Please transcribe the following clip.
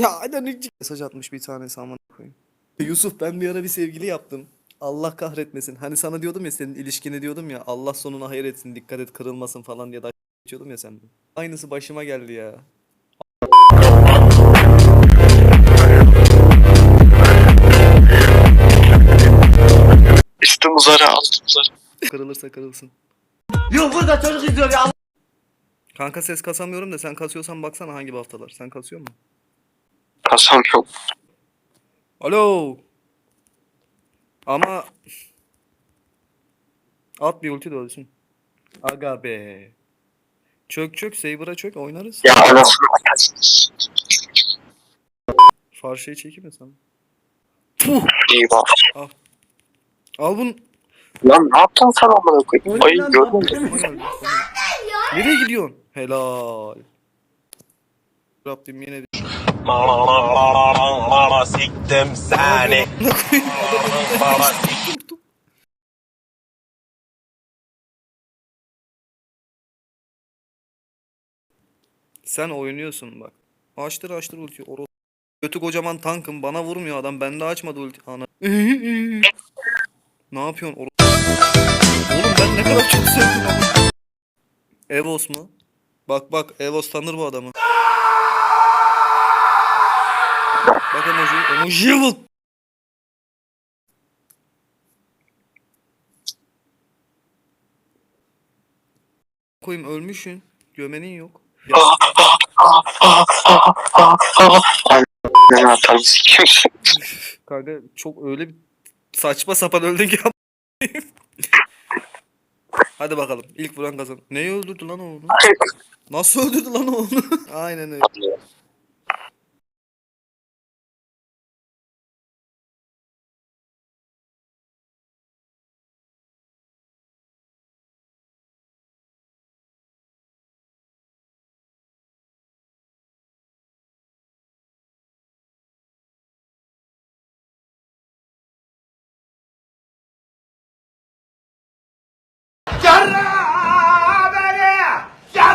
Ya hadi mesaj atmış bir tanesi aman koyayım. Yusuf ben bir ara bir sevgili yaptım. Allah kahretmesin. Hani sana diyordum ya senin ilişkini diyordum ya Allah sonuna hayır etsin dikkat et kırılmasın falan diye da geçiyordum ya sen. Aynısı başıma geldi ya. Üstüm uzarı altım uzarı. Kırılırsa kırılsın. Yok burada çocuk izliyor ya. Kanka ses kasamıyorum da sen kasıyorsan baksana hangi haftalar. Sen kasıyor musun? Kasam yok. Alo. Ama at bir ulti de. Aga be. Çök çök Saber'a çök oynarız. Ya anasını atarsın. Farşayı çekeyim mi sana? İyi bak. Al bunu. Lan ne yaptın sen amına koyayım? Ay gördün mü? Nereye gidiyorsun? Helal. Rabbim yine Siktim seni. Sen oynuyorsun bak. Açtır açtır ulti. Oro Kötü kocaman tankım bana vurmuyor adam. Bende açmadı ulti. Ana. ne yapıyorsun? Oro Oğlum ben ne kadar çok sevdim. Evos mu? Bak bak Evos tanır bu adamı. Bak emoji. Emojiye bak. Koyayım ölmüşsün. Gömenin yok. Ya, Ne atarım sikim. kanka çok öyle bir saçma sapan öldün ki. Hadi bakalım. İlk vuran kazan. Neyi öldürdü lan o onu? Nasıl öldürdü lan o onu? Aynen öyle.